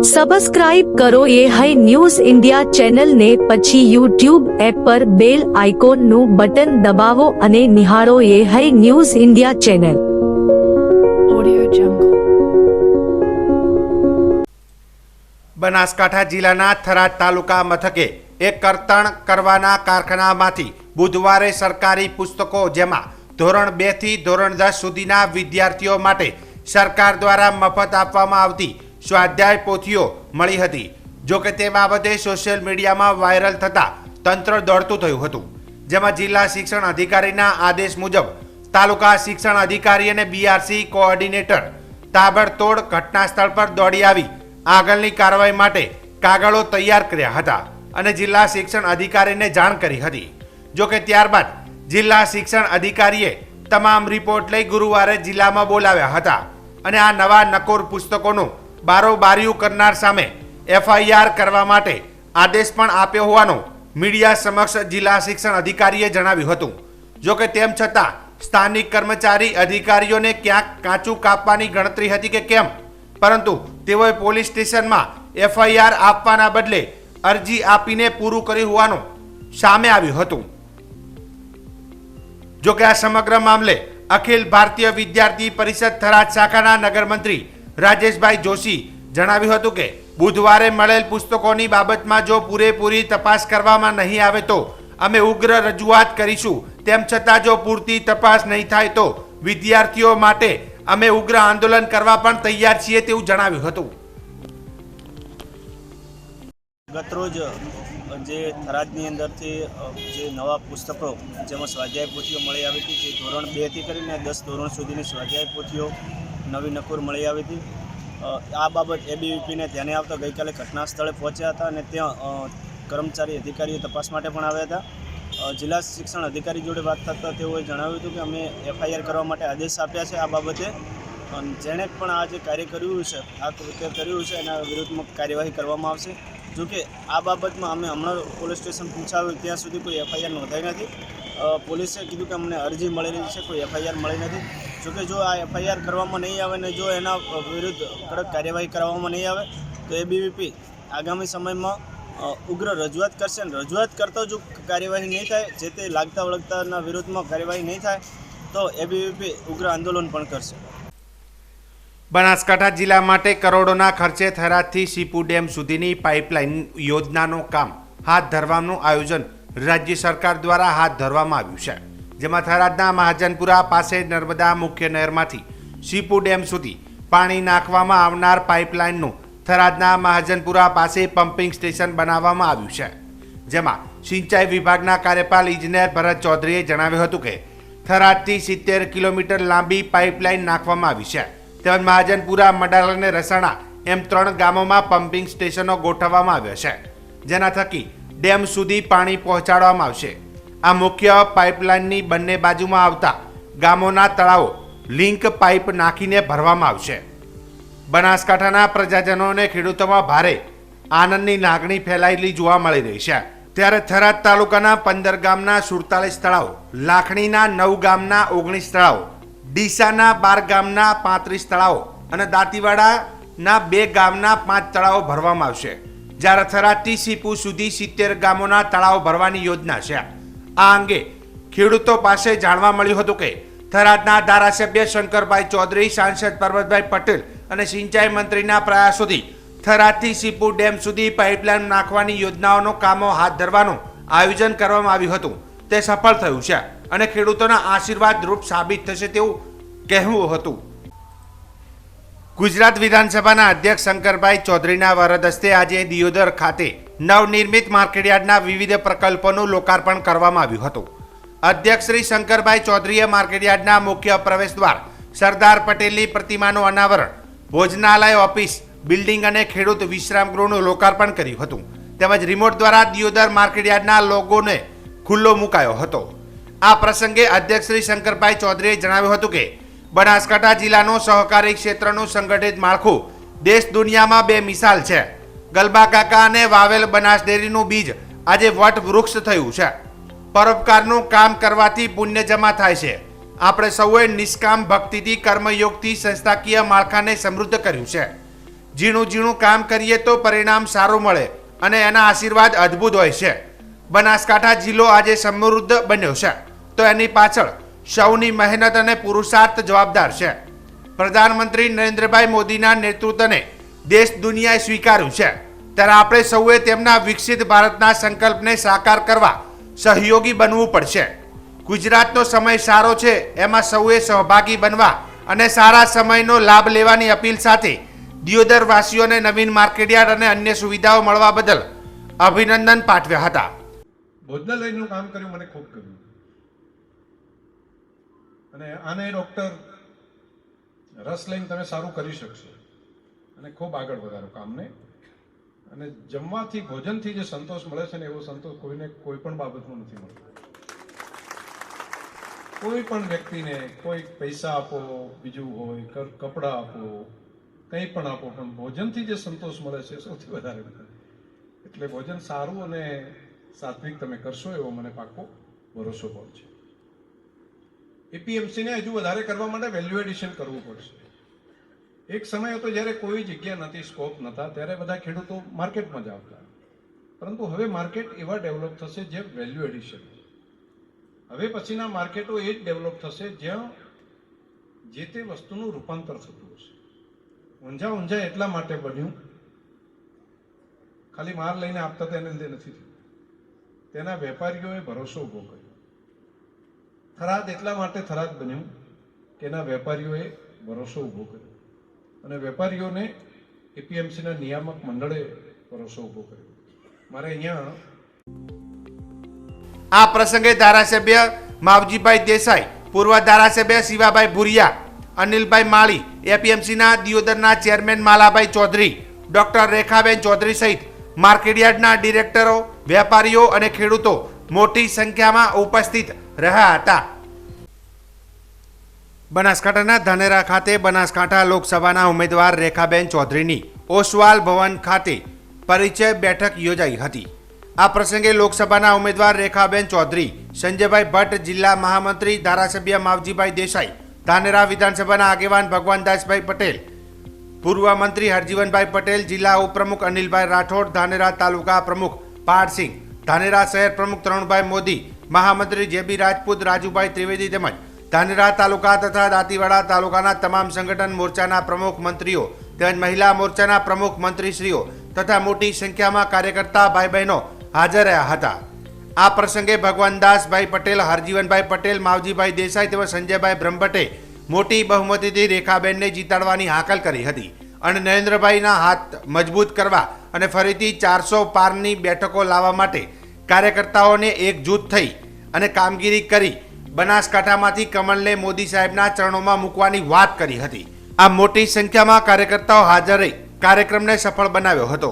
Subscribe કરો A high news India ચેનલને પછી યુટ્યુબ એપ પર બેલ આઇકોનનું બટન દબાવો અને નિહાળો A high news India channel Banaskantha જિલ્લાના થરાદ તાલુકા મથકે એક કરતણ કરવાના કારખાનામાંથી બુધવારે સરકારી પુસ્તકો જેમાં ધોરણ બેથી ધોરણ દસ સુધીના વિદ્યાર્થીઓ માટે સરકાર દ્વારા મફત આપવામાં આવતી સ્વાધ્યાય પોથીઓ મળી હતી, જો કે તે બાબતે સોશિયલ મીડિયામાં વાયરલ થતા તંત્ર દોડતું થયું હતું, જેમાં જિલ્લા શિક્ષણ અધિકારીના આદેશ મુજબ તાલુકા શિક્ષણ અધિકારી અને બીઆરસી કોઓર્ડિનેટર તાબડતોડ ઘટના સ્થળ પર દોડી આવી, આગળની કાર્યવાહી માટે કાગળો તૈયાર કર્યા હતા અને જિલ્લા શિક્ષણ અધિકારીને જાણ કરી હતી. જોકે ત્યારબાદ જિલ્લા શિક્ષણ અધિકારીએ તમામ રિપોર્ટ લઈ ગુરુવારે જિલ્લામાં બોલાવ્યા હતા અને આ નવા નકોર પુસ્તકોનું બારોબારીયું કરનાર સામે એફઆઈઆર કરવા માટે આદેશ પણ આપ્યો હોવાનો મીડિયા સમક્ષ જિલ્લા શિક્ષણ અધિકારીએ જણાવ્યું હતું. જોકે તેમ છતાં સ્થાનિક કર્મચારી અધિકારીઓને ક્યાંક કાચું કાપવાની ગણતરી હતી કે કેમ? પરંતુ તેઓએ પોલીસ સ્ટેશનમાં એફઆઈઆર આપવાના બદલે અરજી આપીને પૂરું કર્યું હોવાનું સામે આવ્યું હતું. જોકે આ સમગ્ર મામલે અખિલ ભારતીય વિદ્યાર્થી પરિષદ થરાદ શાખાના નગરમંત્રી રાજેશભાઈ જોશી જણાવ્યું હતું કે, બુધવારે મળેલ પુસ્તકોની બાબતમાં જો પૂરેપૂરી તપાસ કરવામાં નહીં આવે તો અમે ઉગ્ર રજૂઆત કરીશું. તેમ છતાં જો પૂરતી તપાસ નહીં થાય તો વિદ્યાર્થીઓ માટે અમે ઉગ્ર આંદોલન કરવા પણ તૈયાર છીએ તેવું જણાવ્યું હતું. ગતરોજ, જે થરાદની અંદરથી જે નવા પુસ્તકો, જેમાં સ્વાધ્યાય પોથીઓ મળી આવી હતી, જે ધોરણ બેથી કરીને દસ ધોરણ સુધીની સ્વાધ્યાય પોથીઓ નવી નકુર મળી આવી હતી. આ બાબત એબીવીપીને ધ્યાને આવતા ગઈકાલે ઘટના સ્થળે પહોંચ્યા હતા અને ત્યાં કર્મચારી અધિકારીઓ તપાસ માટે પણ આવ્યા હતા. જિલ્લા શિક્ષણ અધિકારી જોડે વાત થતાં તેઓએ જણાવ્યું હતું કે અમે એફઆઈઆર કરવા માટે આદેશ આપ્યા છે આ બાબતે. જેણે પણ આ જે કાર્ય કર્યું છે, આ કૃત્ય કર્યું છે, એના વિરુદ્ધમાં કાર્યવાહી કરવામાં આવશે. જોકે આ બાબતમાં અમે હમણાં પોલીસ સ્ટેશન પૂછાવ્યું ત્યાં સુધી કોઈ એફઆઈઆર નોંધાઈ નથી. પોલીસે કીધું કે અમને અરજી મળેલી છે, કોઈ એફઆઈઆર મળી નથી. જોકે જો આ એફઆઈઆર કરવામાં નહીં આવે ને જો એના વિરુદ્ધ કડક કાર્યવાહી કરવામાં નહીં આવે, તો એબીવીપી આગામી સમયમાં ઉગ્ર રજૂઆત કરશે અને રજૂઆત કરતો જો કાર્યવાહી નહીં થાય, જે તે લાગતા વળગતાના વિરુદ્ધમાં કાર્યવાહી નહીં થાય, તો એબીવીપી ઉગ્ર આંદોલન પણ કરશે. બનાસકાંઠા જિલ્લા માટે કરોડોના ખર્ચે થરાદથી સીપુ ડેમ સુધીની પાઇપલાઇન યોજનાનું કામ. હાથ ધરવાનું આયોજન રાજ્ય સરકાર દ્વારા હાથ ધરવામાં આવ્યું છે. જેમાં થરાદના મહાજનપુરા પાસે નર્મદા મુખ્ય નહેરમાંથી સીપુ ડેમ સુધી પાણી નાખવામાં આવનાર પાઇપલાઇનનું થરાદના મહાજનપુરા પાસે પમ્પિંગ સ્ટેશન બનાવવામાં આવ્યું છે. જેમાં સિંચાઈ વિભાગના કાર્યપાલ ઇજનેર ભરત ચૌધરીએ જણાવ્યું હતું કે, થરાદથી સિત્તેર કિલોમીટર લાંબી પાઇપલાઇન નાખવામાં આવી છે. તેમજ મહાજનપુરા મડાલ અને રસાણા એમ ત્રણ ગામોમાં પમ્પિંગ સ્ટેશનો ગોઠવવામાં આવ્યા છે. જેના થકી ડેમ સુધી પાણી પહોંચાડવામાં આવશે. આ મુખ્ય પાઇપલાઇનની બંને બાજુમાં આવતા ગામોના તળાવો લિંક પાઇપ નાખીને ભરવામાં આવશે. બનાસકાંઠાના પ્રજાજનો અને ખેડૂતોમાં ભારે આનંદની લાગણી ફેલાયેલી જોવા મળી રહી છે. ત્યારે થરાદ તાલુકાના પંદર ગામના સુડતાલીસ તળાવો, લાખણીના નવ ગામના ઓગણીસ તળાવો, ડીસાના બાર ગામના પાંત્રીસ તળાવો અને દાંતીવાડાના બે ગામના પાંચ તળાવો ભરવામાં આવશે. જ્યારે થરાદથી સીપુ સુધી સિત્તેર ગામોના તળાવ ભરવાની યોજના છે. આ અંગે ખેડૂતો પાસે જાણવા મળ્યું હતું કે થરાદના ધારાસભ્ય શંકરભાઈ ચૌધરી, સાંસદ પર્વતભાઈ પટેલ અને સિંચાઈ મંત્રીના પ્રયાસોથી થરાદથી સીપુ ડેમ સુધી પાઇપલાઇન નાખવાની યોજનાઓનો કામો હાથ ધરવાનું આયોજન કરવામાં આવ્યું હતું. તે સફળ થયું છે અને ખેડૂતોના આશીર્વાદ રૂપ સાબિત થશે તેવું કહેવું હતું. ગુજરાત વિધાનસભાના અધ્યક્ષ શંકરભાઈ ચૌધરીના વરદ હસ્તે આજે દિયોદર ખાતે નવનિર્મિત માર્કેટયાર્ડના વિવિધ પ્રકલ્પોનું લોકાર્પણ કરવામાં આવ્યું હતું. અધ્યક્ષ શ્રી શંકરભાઈ ચૌધરીએ માર્કેટયાર્ડના મુખ્ય પ્રવેશ દ્વાર, સરદાર પટેલની પ્રતિમાનું અનાવરણ, ભોજનાલય ઓફિસ, બિલ્ડિંગ અને ખેડૂત વિશ્રામગૃહનું લોકાર્પણ કર્યું હતું. તેમજ રિમોટ દ્વારા દિયોદર માર્કેટયાર્ડના લોગોને ખુલ્લો મુકાયો હતો. આ પ્રસંગે અધ્યક્ષ શ્રી શંકરભાઈ ચૌધરીએ જણાવ્યું હતું કે બનાસકાંઠા જિલ્લાનું સહકારી ક્ષેત્રનું સંગઠિત માળખું. દેશ દુનિયામાં બે મિસાલ છે. ગલબા કાકા અને વાવેલ બનાસ ડેરીનું બીજ આજે વટ વૃક્ષ થયું છે. પરોપકારનું કામ કરવાથી પુણ્ય જમા થાય છે. આપણે સૌએ નિષ્કામ ભક્તિથી કર્મયોગથી સંસ્થાકીય માળખાને સમૃદ્ધ કર્યું છે. ઝીણું ઝીણું કામ કરીએ તો પરિણામ સારું મળે અને એના આશીર્વાદ અદ્ભુત હોય છે. બનાસકાંઠા જિલ્લો આજે સમૃદ્ધ બન્યો છે. તો એની પાછળ સૌની મહેનત અને પુરુષાર્થ જવાબદાર છે. પ્રધાનમંત્રી નરેન્દ્રભાઈ મોદીના નેતૃત્વને દેશ દુનિયાએ સ્વીકાર્યું છે. ત્યારે આપણે સૌએ તેમના વિકસિત ભારતના સંકલ્પને સાકાર કરવા સહયોગી બનવું પડશે. ગુજરાતનો સમય સારો છે, એમાં સૌએ સહભાગી બનવા અને સારા સમયનો લાભ લેવાની અપીલ સાથે દિયોદરવાસીઓને નવીન માર્કેટયાર્ડ અને અન્ય સુવિધાઓ મળવા બદલ અભિનંદન પાઠવ્યા હતા. ભોજનાલયનું કામ કર્યું, મને ખૂબ ગમ્યું. અને આને ડૉક્ટર રસ લઈને તમે સારું કરી શકશો. અને ખૂબ આગળ વધારો કામને. અને જમવાથી, ભોજનથી જે સંતોષ મળે છે ને, એવો સંતોષ કોઈને કોઈ પણ બાબતમાં નથી મળતો. કોઈ પણ વ્યક્તિને કોઈ પૈસા આપો, બીજું હોય કપડાં આપો, કંઈ પણ આપો, પણ ભોજનથી જે સંતોષ મળે છે સૌથી વધારે એટલે ભોજન સારું અને સાત્વિક તમે કરશો એવો મને પાકો ભરોસો પણ છે. એપીએમસીને હજુ વધારે કરવા માટે વેલ્યુ એડિશન કરવું પડશે. એક સમય હતો જ્યારે કોઈ જગ્યા નથી સ્કોપ નહોતા ત્યારે બધા ખેડૂતો માર્કેટમાં જ આવતા. પરંતુ હવે માર્કેટ એવા ડેવલપ થશે જે વેલ્યુ એડિશન હવે પછીના માર્કેટો એ જ ડેવલપ થશે જ્યાં જે તે વસ્તુનું રૂપાંતર થતું હશે. ઊંઝા ઊંઝા એટલા માટે બન્યું. ખાલી માર લઈને આપતા તેને લીધે નથી થયું. તેના વેપારીઓએ ભરોસો ઊભો કર્યો. થરાદ એટલા માટે થરાદ બન્યું કે એના વેપારીઓએ ભરોસો ઊભો કર્યો. અને વેપારીઓને એપીએમસીના નિયામક મંડળે ભરોસો ઊભો કર્યો. મારે અહીંયા આ પ્રસંગે ધારાસભ્ય માવજીભાઈ દેસાઈ, પૂર્વ ધારાસભ્ય શિવાભાઈ ભુરિયા, અનિલભાઈ માળી, એપીએમસીના દિયોદરના ચેરમેન માલાભાઈ ચૌધરી, ડોક્ટર રેખાબેન ચૌધરી સહિત માર્કેટયાર્ડના ડિરેક્ટરો, વેપારીઓ અને ખેડૂતો મોટી સંખ્યામાં ઉપસ્થિત રહ્યા હતા બનાસકાંઠાના ધાનેરા ખાતે બનાસકાંઠા લોકસભાના ઉમેદવાર રેખાબેન ચૌધરીની ઓસવાલ ભવન ખાતે પરિચય બેઠક યોજાઈ હતી. આ પ્રસંગે લોકસભાના ઉમેદવાર રેખાબેન ચૌધરી, સંજયભાઈ ભટ્ટ, જિલ્લા મહામંત્રી ધારાસભ્ય માવજીભાઈ દેસાઈ, ધાનેરા વિધાનસભાના આગેવાન ભગવાનદાસભાઈ પટેલ, પૂર્વ મંત્રી હરજીવનભાઈ પટેલ, જિલ્લા ઉપપ્રમુખ અનિલભાઈ રાઠોડ, ધાનેરા તાલુકા પ્રમુખ પાડસિંહ ધાનેરા શહેર પ્રમુખ તરુણભાઈ મોદી મહામંત્રી જેબી રાજપૂત રાજુભાઈ ત્રિવેદી તેમજ ધાનેરા તાલુકા તથા દાંતીવાડા તાલુકાના તમામ સંગઠન મોરચાના પ્રમુખ મંત્રીઓ તેમજ મહિલા મોરચાના પ્રમુખ મંત્રીશ્રીઓ તથા મોટી સંખ્યામાં કાર્યકર્તા ભાઈ બહેનો હાજર રહ્યા હતા. આ પ્રસંગે ભગવાનદાસભાઈ પટેલ, હરજીવનભાઈ પટેલ, માવજીભાઈ દેસાઈ તેમજ સંજયભાઈ બ્રહ્મભટ્ટે મોટી બહુમતીથી રેખાબેનને જીતાડવાની હાકલ કરી હતી અને નરેન્દ્રભાઈના હાથ મજબૂત કરવા અને ફરીથી ચારસો પારની બેઠકો લાવવા માટે કાર્યકર્તાઓને એકજૂથ થઈ અને કામગીરી કરી બનાસકાંઠામાંથી કમલને મોદી સાહેબના ચરણોમાં મૂકવાની વાત કરી હતી. આ મોટી સંખ્યામાં કાર્યકર્તાઓ હાજર રહી કાર્યક્રમને સફળ બનાવ્યો હતો.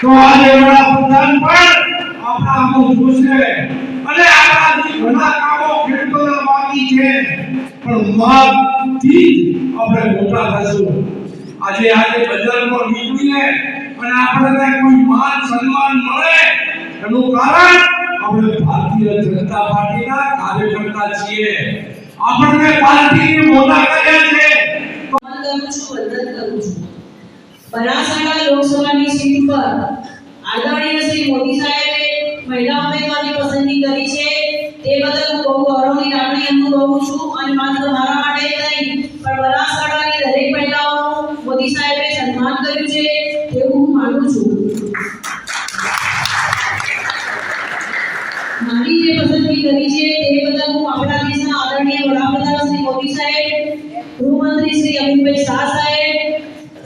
તો આજે વડાપ્રધાન પણ આપણા આમાં જોશે. અને આપણાથી ઘણા કામો ખેડૂતોના બાકી છે, પણ મહાથી આપણે મોટા થશું. આજે આજે બજારમાં નીકળીને અને આપણને કોઈ માન સન્માન મળે, એનું કારણ આપણે ભારતીય જનતા પાર્ટીના કાર્યકર્તા છીએ. આપણને પાર્ટીને મોટા કર્યા છે. વંદન કરું છું. બનાસકાંઠા લોકસભાની સીટ પર આદરણીય શ્રી મોદી સાહેબે મહિલા મારી પસંદગી કરી છે. તે બદલ હું બહુ ગૌરવની લાગણી અનુભવું છું અને માત્ર મારા માટે નહીં, પણ બનાસકાંઠાની દરેક મહિલાઓનું મોદી સાહેબે સન્માન કર્યું છે તેવું હું માનું છું. મારી જે પસંદગી કરી છે તે બદલ હું આપણા દેશના આદરણીય વડાપ્રધાન શ્રી મોદી સાહેબ, ગૃહમંત્રી શ્રી અમિતભાઈ શાહ સાહેબ,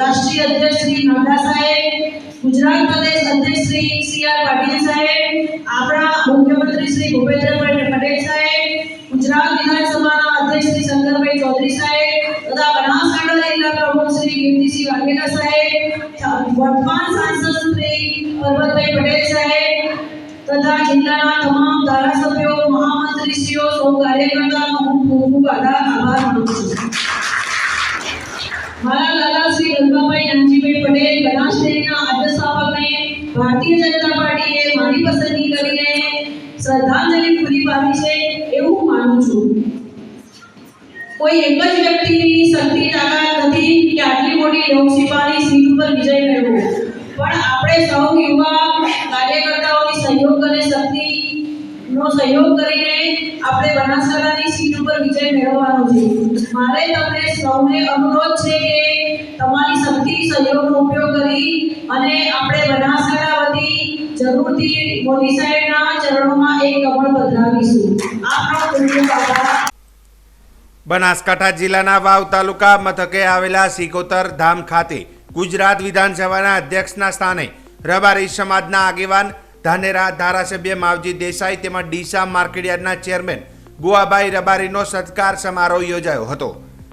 રાષ્ટ્રીય અધ્યક્ષ શ્રી નડ્ડા સાહેબ, ગુજરાત પ્રદેશ અધ્યક્ષ શ્રી સી આર પાટીલ સાહેબ कीर्ति सिंह वाघेला સાહેબ વર્તમાન સાંસદ શ્રી પરબતભાઈ પટેલ સાહેબ તથા જિલ્લાના તમામ ધારાસભ્યો મહામંત્રીશ્રીઓ સૌ કાર્યકર્તાનો હું ખૂબ ખૂબ આભાર માનું છું મારા લાલા શ્રી ગંગાભાઈ નાનજીભાઈ પટેલ બનાસડેરીના આદર્શાવકને ભારતીય જનતા પાર્ટીએ મારી પસંદગી કરીને શ્રદ્ધાંજલિ પૂરી પાડી છે એવું હું માનું છું કોઈ એક જ વ્યક્તિની શક્તિ તાકાત નથી કે આટલી મોટી લોકસભાની સીટ ઉપર વિજય મેળવવો પણ આપણે સૌ યુવા કાર્યકર્તાઓની સહયોગ અને શક્તિનો સહયોગ કરીને આપણે બનાસકાંઠાની સીટ ઉપર વિજય મેળવવાનો છે. મારે તમને સૌને અનુરોધ છે કે તમારી શક્તિ, સહયોગનો ઉપયોગ કરી અને આપણે બનાસકાંઠા વતી જરૂરથી મોદી સાહેબના ચરણોમાં એક કમળ પધરાવીશું. આપનો ખૂબ ખૂબ આભાર. બનાસકાંઠા જિલ્લાના વાવ તાલુકા મથકે આવેલા સિકોતર ધામ ખાતે ગુજરાત વિધાનસભાના અધ્યક્ષના સ્થાને રબારી સમાજના આગેવાન ધાનેરા ધારાસભ્ય માવજી દેસાઈ તેમજ ડીસા માર્કેટયાર્ડના ચેરમેન ગુવાભાઈ રબારીનો સત્કાર સમારોહ યોજાયો હતો,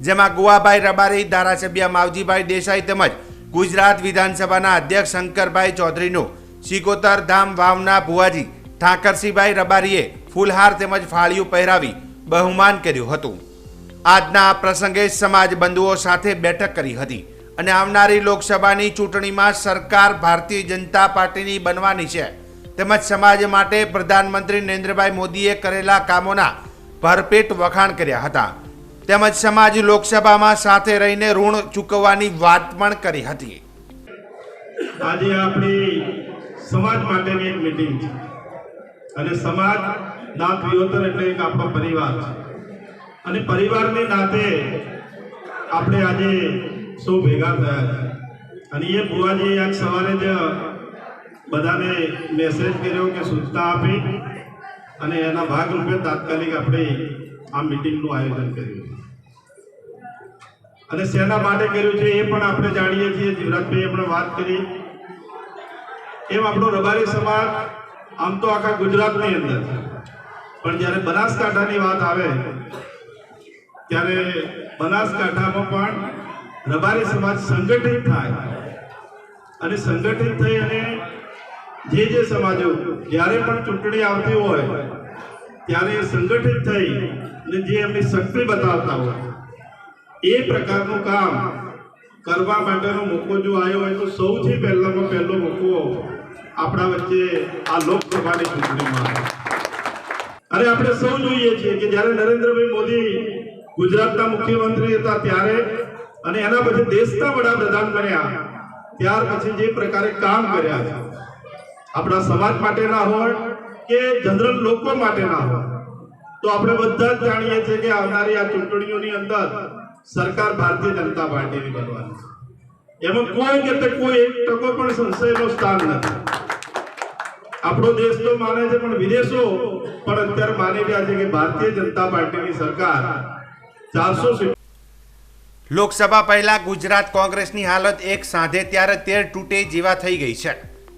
જેમાં ગુવાભાઈ રબારી, ધારાસભ્ય માવજીભાઈ દેસાઈ તેમજ ગુજરાત વિધાનસભાના અધ્યક્ષ શંકરભાઈ ચૌધરીનું સિકોતર ધામ વાવના ભુવાજી ઠાકરસિંહભાઈ રબારીએ ફૂલહાર તેમજ ફાળિયું પહેરાવી બહુમાન કર્યું હતું. આજના આ પ્રસંગે સમાજ બંધુઓ સાથે બેઠક કરી હતી અને આવનારી લોકસભાની ચૂંટણીમાં સરકાર ભારતીય જનતા પાર્ટીની બનવાની છે. તેમજ સમાજ માટે પ્રધાનમંત્રી નરેન્દ્રભાઈ મોદીએ કરેલા કામોના ભરપેટ વખાણ કર્યા હતા. તેમજ સમાજ લોકસભામાં સાથે રહીને ઋણ ચૂકવવાની વાત પણ કરી હતી. આજે આપણી સમાજ માટેની એક મિટિંગ છે. અને સમાજ નાત વિહોતર એટલે એક આપણો પરિવાર છે. અને પરિવારની નાતે આપણે આજે સૌ ભેગા થયા છે અને એ ભુવાજીએ આજ સવારે જ બધાને મેસેજ કર્યો કે સૂચના આપી અને એના ભાગરૂપે તાત્કાલિક આપણે આ મીટિંગનું આયોજન કર્યું. અને શેના માટે કર્યું છે એ પણ આપણે જાણીએ છીએ. જીવરાજભાઈ પણ વાત કરી. એમ આપણો રબારી સમાજ આમ તો આખા ગુજરાતની અંદર પણ જ્યારે બનાસકાંઠાની વાત આવે ત્યારે બનાસકાંઠામાં પણ રબારી સમાજ સંગઠિત થાય. અને સંગઠિત થઈ અને જે જે સમાજો જ્યારે પણ ચૂંટણી આવતી હોય, ત્યારે સંગઠિત થઈ અને જે એમની શક્તિ બતાવતા હોય, એ પ્રકારનું કામ કરવા માટેનો મોકો જો આવ્યો હોય તો સૌથી પહેલામાં પહેલો મોકો આપણા વચ્ચે આ લોકસભાની ચૂંટણીમાં અને આપણે સૌ જોઈએ છીએ કે જ્યારે નરેન્દ્રભાઈ મોદી ગુજરાતના મુખ્યમંત્રી હતા ત્યારે અને એના પછી દેશના વડાપ્રધાન બન્યા. ત્યાર પછી જે પ્રકારે કામ કર્યા છે. આપણા સમાજ માટેના હોય કે જનરલ લોકો માટેના હોય. તો આપણે બધા જ જાણીએ છીએ કે આવનારી આ ચૂંટણીઓની અંદર સરકાર ભારતીય જનતા પાર્ટીની બનવાની છે. એમાં કોઈ કે કોઈ એક ટકો પણ સંશયનો સ્થાન નથી. આપણો દેશ તો માને છે પણ વિદેશો પણ અત્યારે માની રહ્યા છે કે ભારતીય જનતા પાર્ટીની સરકાર ચારસો લોકસભા પહેલા ગુજરાત કોંગ્રેસની હાલત એક સાંધે ત્યારે તેર તૂટે જેવા થઈ ગઈ છે.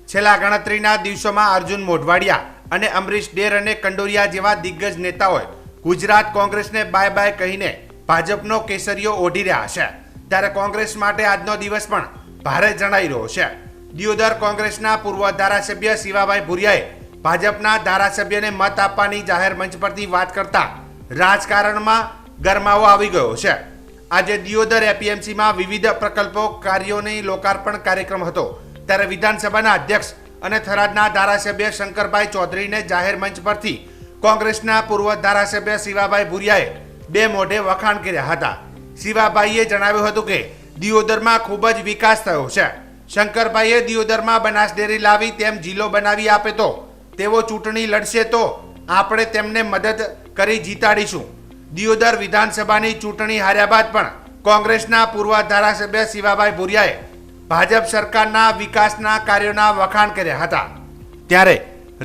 છેલ્લા ગણતરીના દિવસોમાં અર્જુન મોઢવાડિયા અને અમરીશ ડેર અને કંડોરિયા જેવા દિગ્ગજ નેતાઓએ ગુજરાત કોંગ્રેસને બાય બાય કહીને ભાજપનો કેસરીઓ ઓઢી રહ્યા છે. ત્યારે કોંગ્રેસ માટે આજનો દિવસ પણ ભારે જણાઈ રહ્યો છે. દિયોદર કોંગ્રેસના પૂર્વ ધારાસભ્ય શિવાભાઈ ભુરિયાએ ભાજપના ધારાસભ્યને મત આપવાની જાહેર મંચ પરથી વાત કરતા રાજકારણમાં ગરમાવો આવી ગયો છે. આજે દિયોદર એપીએમસીમાં વિવિધ પ્રકલ્પો, કાર્યોની લોકાર્પણ કાર્યક્રમ હતો. ત્યારે વિધાનસભાના અધ્યક્ષ અને થરાદના ધારાસભ્ય શંકરભાઈ ચૌધરીને જાહેર મંચ પરથી કોંગ્રેસના પૂર્વ ધારાસભ્ય શિવાભાઈ ભુરિયાએ બે મોઢે વખાણ કર્યા હતા. શિવાભાઈએ જણાવ્યું હતું કે, દિયોદરમાં ખૂબ જ વિકાસ થયો છે. શંકરભાઈએ દિયોદરમાં બનાસ ડેરી લાવી તેમ જિલ્લો બનાવી આપે તો તેઓ ચૂંટણી લડશે તો આપણે તેમને મદદ કરી જીતાડીશું. દિયોદર વિધાનસભાની ચૂંટણી હાર્યા બાદ પણ કોંગ્રેસના પૂર્વ ધારાસભ્ય શિવાભાઈ ભુરિયાએ ભાજપ સરકારના વિકાસના કાર્યોના વખાણ કર્યા હતા. ત્યારે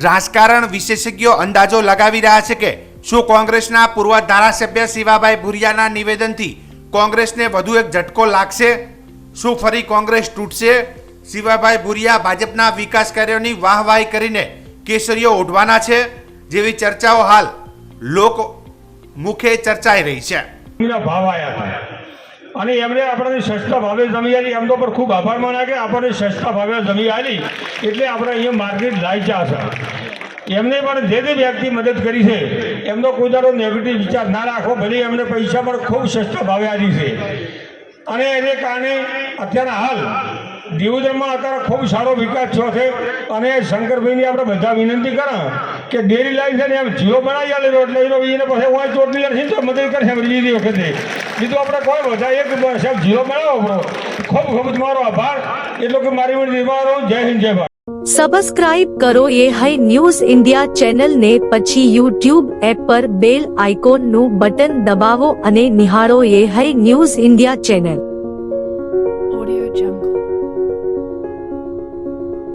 રાજકારણ વિશેષજ્ઞો અંદાજો લગાવી રહ્યા છે કે શું કોંગ્રેસના પૂર્વ ધારાસભ્ય શિવાભાઈ ભુરિયાના નિવેદનથી કોંગ્રેસને વધુ એક ઝટકો લાગશે? શું ફરી કોંગ્રેસ તૂટશે? શિવાભાઈ ભુરિયા ભાજપના વિકાસ કાર્યોની વાહવાહી કરીને કેસરીઓ ઓઢવાના છે? જેવી ચર્ચાઓ હાલ લોક મુખે ચર્ચાઈ રહી છે. ભાવ આવ્યા અને એમણે આપણને સસ્તા ભાવે જમી આલી. એમનો પર ખૂબ આભાર માન્યા કે આપણને સસ્તા ભાવે જમી આલી. એટલે આપણે અહીંયા માર્કેટ લાયચા છે એમને પણ જે તે વ્યક્તિ મદદ કરી છે, એમનો કોઈ દાડો નેગેટિવ વિચાર ના રાખો. ભલે એમને પૈસા પણ ખૂબ સસ્તા ભાવે આલી છે. અને એને કારણે અત્યારના હાલ દિયોદરમાં અત્યારે ખૂબ સારો વિકાસ થયો છે. અને શંકરભાઈની આપણે બધા વિનંતી કરા કે ડેરી લાવી છે ને એમ જીઓ બનાવી આલેલો એટલે એનો એને પછી હોય ચોટલી છે તો મદદ કરશે એમ બીજી વખતે. બીજું આપણે કોઈ બધા એક સાહેબ જીઓ બનાવો આપણો. ખૂબ ખૂબ તમારો આભાર. એટલો કે મારી નિર્માણ જય હિન્દ જય ભારત. સબસ્ક્રાઇબ કરો A high news India channel ને પછી યુટ્યુબ એપ પર બેલ આઇકોનનું બટન દબાવો અને નિહાળો A high news India channel audio Jungle.